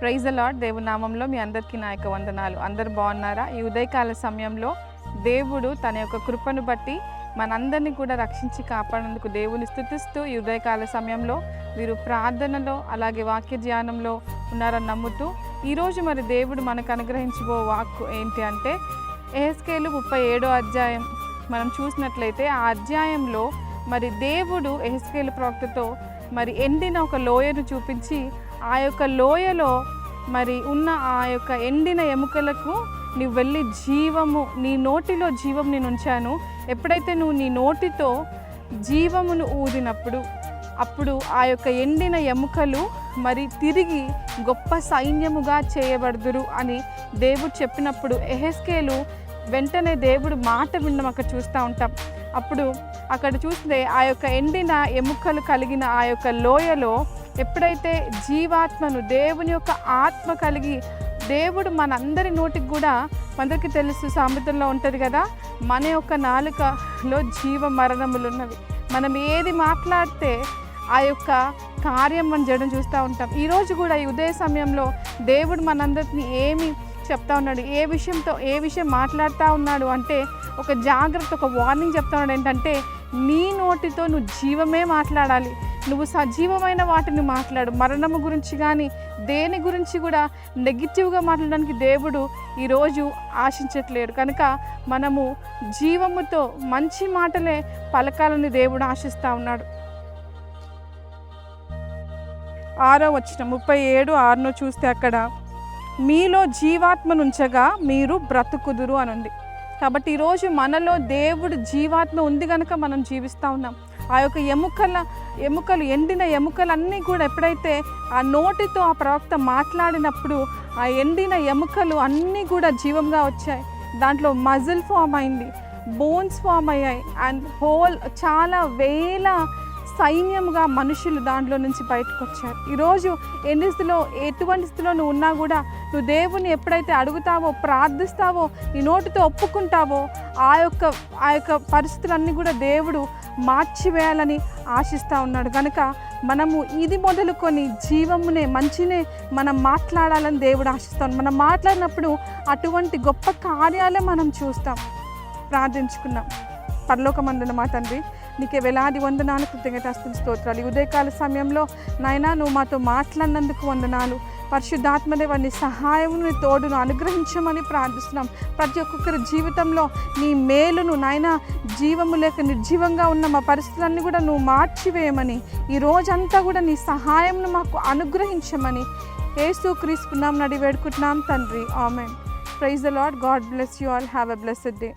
Praise అలాడ్ దేవునామంలో మీ అందరికీ నా యొక్క వందనాలు. అందరు బాగున్నారా? ఈ ఉదయకాల సమయంలో దేవుడు తన యొక్క కృపను బట్టి మనందరినీ కూడా రక్షించి కాపాడేందుకు దేవుని స్థుతిస్తూ ఈ ఉదయకాల సమయంలో వీరు ప్రార్థనలో అలాగే వాక్య ధ్యానంలో ఉన్నారని నమ్ముతూ ఈరోజు మరి దేవుడు మనకు అనుగ్రహించబో వాక్కు ఏంటి అంటే ఎహెస్కేలు ముప్పై ఏడో అధ్యాయం. మనం చూసినట్లయితే ఆ అధ్యాయంలో మరి దేవుడు ఎహెస్కేలు ప్రవక్తతో మరి ఎండిన ఒక లోయను చూపించి ఆ యొక్క లోయలో మరి ఉన్న ఆ యొక్క ఎండిన ఎముకలకు నువ్వు వెళ్ళి జీవము నీ నోటిలో జీవం నేను ఉంచాను. ఎప్పుడైతే నువ్వు నీ నోటితో జీవమును ఊదినప్పుడు అప్పుడు ఆ యొక్క ఎండిన ఎముకలు మరి తిరిగి గొప్ప సైన్యముగా చేయబడుదురు అని దేవుడు చెప్పినప్పుడు ఎహెస్కేలు వెంటనే దేవుడు మాట విన్నం అక్కడ చూస్తూ ఉంటాం. అప్పుడు అక్కడ చూస్తే ఆ యొక్క ఎండిన ఎముకలు కలిగిన ఆ యొక్క లోయలో ఎప్పుడైతే జీవాత్మను దేవుని యొక్క ఆత్మ కలిగి దేవుడు మనందరి నోటికి కూడా మనకి తెలుసు సామెతల్లో ఉంటుంది కదా మన యొక్క నాలుకలో జీవ మరణములు ఉన్నవి. మనం ఏది మాట్లాడితే ఆ యొక్క కార్యం మనం చేయడం చూస్తూ ఉంటాం. ఈరోజు కూడా ఈ ఉదయ సమయంలో దేవుడు మనందరిని ఏమి చెప్తా ఉన్నాడు ఏ విషయంతో ఏ విషయం మాట్లాడుతూ ఉన్నాడు అంటే ఒక జాగ్రత్త ఒక వార్నింగ్ చెప్తా ఉన్నాడు ఏంటంటే నీ నోటితో నువ్వు జీవమే మాట్లాడాలి. నువ్వు సజీవమైన వాటిని మాట్లాడు. మరణము గురించి కానీ దేని గురించి కూడా నెగిటివ్గా మాట్లాడడానికి దేవుడు ఈరోజు ఆశించట్లేడు. కనుక మనము జీవముతో మంచి మాటలే పలకాలని దేవుడు ఆశిస్తూ ఉన్నాడు. ఆరో వచ్చిన ముప్పై ఏడు ఆరునో చూస్తే అక్కడ మీలో జీవాత్మనుంచగా మీరు బ్రతుకుదురు అనండి కాబట్టి ఈరోజు మనలో దేవుడు జీవాత్మ ఉంది కనుక మనం జీవిస్తూ ఉన్నాం. ఆ యొక్క ఎముకల ఎముకలు ఎండిన ఎముకలన్నీ కూడా ఎప్పుడైతే ఆ నోటితో ఆ ప్రవక్త మాట్లాడినప్పుడు ఆ ఎండిన ఎముకలు అన్నీ కూడా జీవంగా వచ్చాయి. దాంట్లో మజిల్ ఫామ్ అయింది బోన్స్ ఫామ్ అయ్యాయి అండ్ హోల్ చాలా వేల సైన్యంగా మనుషులు దాంట్లో నుంచి బయటకు వచ్చారు ఈరోజు ఎన్ని స్థితిలో ఎటువంటి స్థితిలో నువ్వు ఉన్నా కూడా నువ్వు దేవుని ఎప్పుడైతే అడుగుతావో ప్రార్థిస్తావో నీ నోటితో ఒప్పుకుంటావో ఆ యొక్క ఆ యొక్క పరిస్థితులన్నీ కూడా దేవుడు మార్చివేయాలని ఆశిస్తూ ఉన్నాడు. కనుక మనము ఇది మొదలుకొని జీవమునే మంచినే మనం మాట్లాడాలని దేవుడు ఆశిస్తాం మనం మాట్లాడినప్పుడు అటువంటి గొప్ప కార్యాలే మనం చూస్తాం. ప్రార్థించుకున్నాం పరలోకమందున మా తండ్రి నీకే వేలాది వందనాలు కృతజ్ఞతాస్తుల స్తోత్రాలు. ఉదయకాల సమయంలో నాయనా నువ్వు మాతో మాట్లాడినందుకు వందనాలు. పరిశుద్ధాత్మదేవ నీ సహాయమును తోడును అనుగ్రహించమని ప్రార్థిస్తున్నాం. ప్రతి ఒక్కొక్కరి జీవితంలో నీ మేలును నాయన జీవము లేక నిర్జీవంగా ఉన్న మా పరిస్థితులన్నీ కూడా నువ్వు మార్చివేయమని ఈ రోజంతా కూడా నీ సహాయంను మాకు అనుగ్రహించమని ఏసు క్రీస్తున్నాం నడి వేడుకుంటున్నాం తండ్రి. Amen. Praise the lord god bless you all. Have a blessed day.